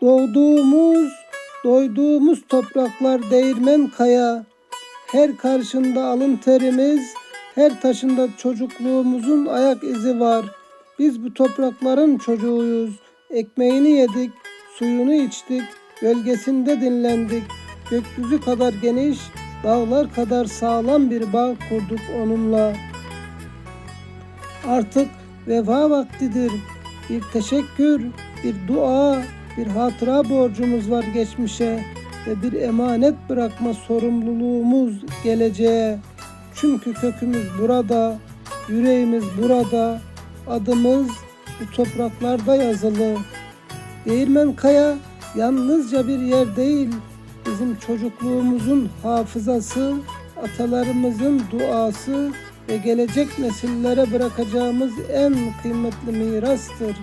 Doğduğumuz, doyduğumuz topraklar değirmen kaya. Her karşında alın terimiz, her taşında çocukluğumuzun ayak izi var. Biz bu toprakların çocuğuyuz. Ekmeğini yedik, suyunu içtik, gölgesinde dinlendik. Gökyüzü kadar geniş, dağlar kadar sağlam bir bağ kurduk onunla. Artık vefa vaktidir. Bir teşekkür, bir dua, bir hatıra borcumuz var geçmişe ve bir emanet bırakma sorumluluğumuz geleceğe. Çünkü kökümüz burada, yüreğimiz burada, adımız bu topraklarda yazılı. Değirmen Kaya yalnızca bir yer değil, bizim çocukluğumuzun hafızası, atalarımızın duası ve gelecek nesillere bırakacağımız en kıymetli mirastır.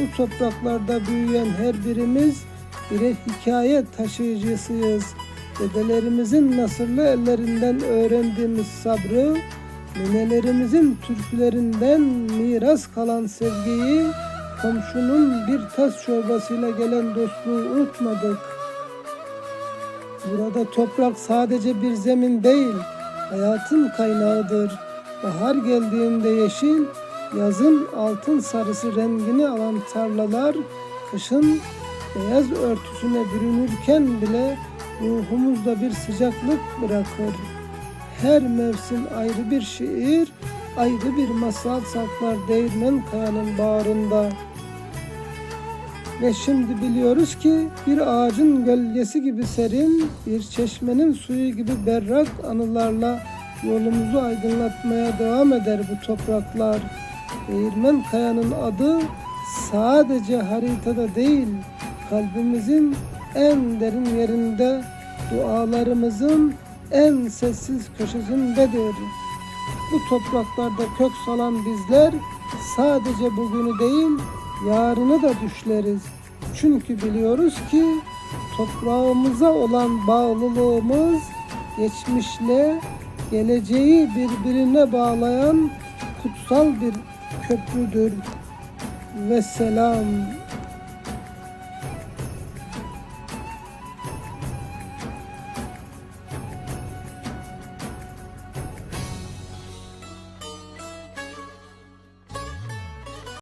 Bu topraklarda büyüyen her birimiz birer hikaye taşıyıcısıyız. Dedelerimizin nasırlı ellerinden öğrendiğimiz sabrı, ninelerimizin türkülerinden miras kalan sevgiyi, komşunun bir tas çorbasıyla gelen dostluğu unutmadık. Burada toprak sadece bir zemin değil, hayatın kaynağıdır. Bahar geldiğinde yeşil, yazın altın sarısı rengini alan tarlalar, kışın beyaz örtüsüne bürünürken bile ruhumuzda bir sıcaklık bırakır. Her mevsim ayrı bir şiir, ayrı bir masal saklar değirmen kayanın bağrında. Ve şimdi biliyoruz ki bir ağacın gölgesi gibi serin, bir çeşmenin suyu gibi berrak anılarla yolumuzu aydınlatmaya devam eder bu topraklar. Değirmen Kaya'nın adı sadece haritada değil, kalbimizin en derin yerinde, dualarımızın en sessiz köşesindedir. Bu topraklarda kök salan bizler sadece bugünü değil, yarını da düşleriz. Çünkü biliyoruz ki toprağımıza olan bağlılığımız geçmişle geleceği birbirine bağlayan kutsal bir köprüdür. Ve selam.